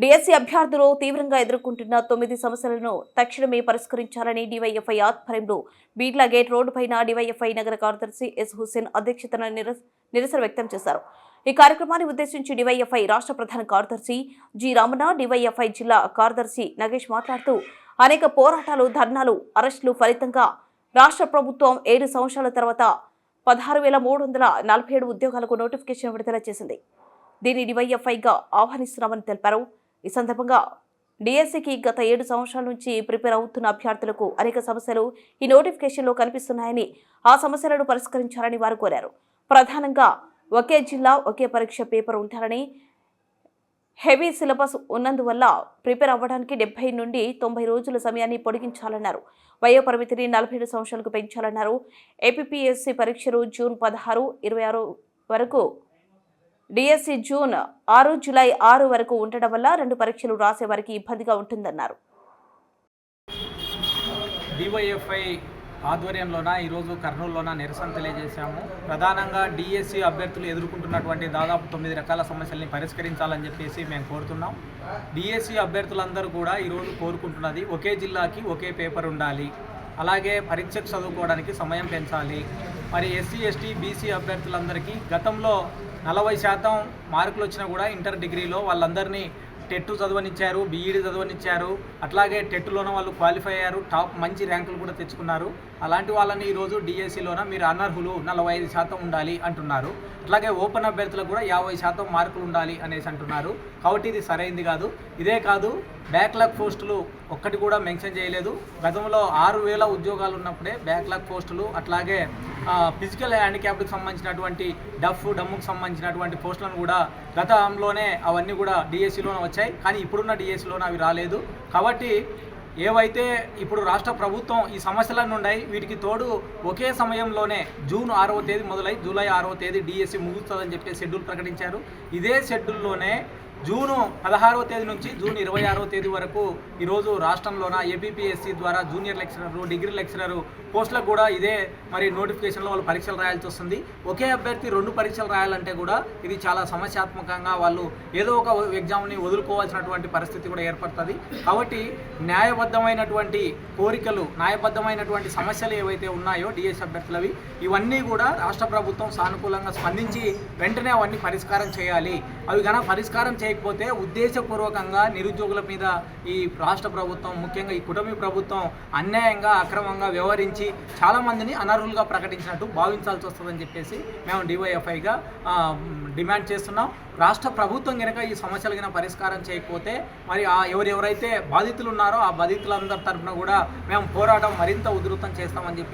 DSC అభ్యర్థులు తీవ్రంగా ఎదుర్కొంటున్న తొమ్మిది సమస్యలను తక్షణమే పరిష్కరించాలని డివైఎఫ్ఐ ఆధ్వర్యంలో బీడ్లా గేట్ రోడ్డుపైన డివైఎఫ్ఐ నగర కార్యదర్శి ఎస్ హుస్సేన్ అధ్యక్షతన నిరస- నిరసన వ్యక్తం చేశారు. ఈ కార్యక్రమాన్ని ఉద్దేశించి డివైఎఫ్ఐ రాష్ట్ర ప్రధాన కార్యదర్శి జి రమణ డివైఎఫ్ఐ జిల్లా కార్యదర్శి నగేష్ మాట్లాడుతూ అనేక పోరాటాలు ధర్నాలు అరెస్టులు ఫలితంగా రాష్ట్ర ప్రభుత్వం ఏడు సంవత్సరాల తర్వాత పదహారు వేల మూడు వందల నలభై ఏడు ఉద్యోగాలకు నోటిఫికేషన్ విడుదల చేసింది. దీన్ని డివైఎఫ్ఐగా ఆహ్వానిస్తున్నామని తెలిపారు. ఈ సందర్భంగా డిఎస్సికి గత ఏడు సంవత్సరాల నుంచి ప్రిపేర్ అవుతున్న అభ్యర్థులకు అనేక సమస్యలు ఈ నోటిఫికేషన్లో కనిపిస్తున్నాయని ఆ సమస్యలను పరిష్కరించాలని వారు కోరారు. ప్రధానంగా ఒకే జిల్లా ఒకే పరీక్ష పేపర్ ఉంటారని హెవీ సిలబస్ ఉన్నందువల్ల ప్రిపేర్ అవ్వడానికి డెబ్బై నుండి తొంభై రోజుల సమయాన్ని పొడిగించాలన్నారు. వయో పరిమితిని నలభై ఏడు సంవత్సరాలకు పెంచాలన్నారు. ఏపీఎస్సీ పరీక్షలు జూన్ పదహారు ఇరవై ఆరు వరకు డిఎస్సి జూన్ ఆరు జూలై ఆరు వరకు ఉండడం వల్ల రెండు పరీక్షలు రాసే వారికి ఇబ్బందిగా ఉంటుందన్నారు. డివైఎఫ్ఐ ఆధ్వర్యంలోన ఈరోజు కర్నూలులోన నిరసన తెలియజేశాము. ప్రధానంగా డిఎస్సి అభ్యర్థులు ఎదుర్కొంటున్నటువంటి దాదాపు తొమ్మిది రకాల సమస్యల్ని పరిష్కరించాలని చెప్పేసి మేము కోరుతున్నాం. డిఎస్సి అభ్యర్థులందరూ కూడా ఈరోజు కోరుకుంటున్నది ఒకే జిల్లాకి ఒకే పేపర్ ఉండాలి. అలాగే పరీక్షకు చదువుకోవడానికి సమయం పెంచాలి. మరి ఎస్సీ ఎస్టీ బీసీ అభ్యర్థులందరికీ గతంలో నలభై శాతం మార్కులు వచ్చినా కూడా ఇంటర్ డిగ్రీలో వాళ్ళందరినీ టెట్ చదవనిచ్చారు బీఈడి చదవనిచ్చారు. అట్లాగే టెట్లోన వాళ్ళు క్వాలిఫై అయ్యారు టాప్ మంచి ర్యాంకులు కూడా తెచ్చుకున్నారు. అలాంటి వాళ్ళని ఈరోజు డిఎస్సిలోన మీరు అనర్హులు నలభై ఐదు శాతం ఉండాలి అంటున్నారు. అట్లాగే ఓపెన్ అభ్యర్థులకు కూడా యాభై శాతం మార్కులు ఉండాలి అనేసి అంటున్నారు. కాబట్టి ఇది సరైంది కాదు. ఇదే కాదు బ్యాక్లాగ్ పోస్టులు ఒక్కటి కూడా మెన్షన్ చేయలేదు. గతంలో ఆరు వేల ఉద్యోగాలు ఉన్నప్పుడే బ్యాక్లాగ్ పోస్టులు అట్లాగే ఫిజికల్ హ్యాండిక్యాప్కి సంబంధించినటువంటి డఫ్ డమ్ముకు సంబంధించినటువంటి పోస్టులను కూడా గతంలోనే అవన్నీ కూడా డిఎస్సిలోనే వచ్చాయి. కానీ ఇప్పుడున్న డిఎస్సిలోనే అవి రాలేదు. కాబట్టి ఏవైతే ఇప్పుడు రాష్ట్ర ప్రభుత్వం ఈ సమస్యలన్నీ ఉన్నాయి వీటికి తోడు ఒకే సమయంలోనే జూన్ ఆరవ తేదీ మొదలై జూలై ఆరవ తేదీ డిఎస్సి ముగుస్తుందని చెప్పి షెడ్యూల్ ప్రకటించారు. ఇదే షెడ్యూల్లోనే జూను పదహారవ తేదీ నుంచి జూన్ ఇరవై ఆరవ తేదీ వరకు ఈరోజు రాష్ట్రంలోన ఏపీపీఎస్సీ ద్వారా జూనియర్ లెక్చరరు డిగ్రీ లెక్చరరు పోస్టులకు కూడా ఇదే మరి నోటిఫికేషన్లో వాళ్ళు పరీక్షలు రాయాల్సి వస్తుంది. ఒకే అభ్యర్థి రెండు పరీక్షలు రాయాలంటే కూడా ఇది చాలా సమస్యాత్మకంగా వాళ్ళు ఏదో ఒక ఎగ్జామ్ని వదులుకోవాల్సినటువంటి పరిస్థితి కూడా ఏర్పడుతుంది. కాబట్టి న్యాయబద్ధమైనటువంటి కోరికలు న్యాయబద్ధమైనటువంటి సమస్యలు ఏవైతే ఉన్నాయో డిఎస్ అభ్యర్థులవి ఇవన్నీ కూడా రాష్ట్ర ప్రభుత్వం సానుకూలంగా స్పందించి వెంటనే అవన్నీ పరిష్కారం చేయాలి. అవి కనుక పరిష్కారం చేయకపోతే ఉద్దేశపూర్వకంగా నిరుద్యోగుల మీద ఈ రాష్ట్ర ప్రభుత్వం ముఖ్యంగా ఈ కుటుంబ ప్రభుత్వం అన్యాయంగా అక్రమంగా వ్యవహరించి చాలామందిని అనర్హులుగా ప్రకటించినట్టు భావించాల్సి వస్తుందని చెప్పేసి మేము డివైఎఫ్ఐగా డిమాండ్ చేస్తున్నాం. రాష్ట్ర ప్రభుత్వం కనుక ఈ సమస్యలు కనుక పరిష్కారం చేయకపోతే మరి ఆ ఎవరెవరైతే బాధితులు ఉన్నారో ఆ బాధితులందరి తరఫున కూడా మేము పోరాటం మరింత ఉధృతం చేస్తామని చెప్పి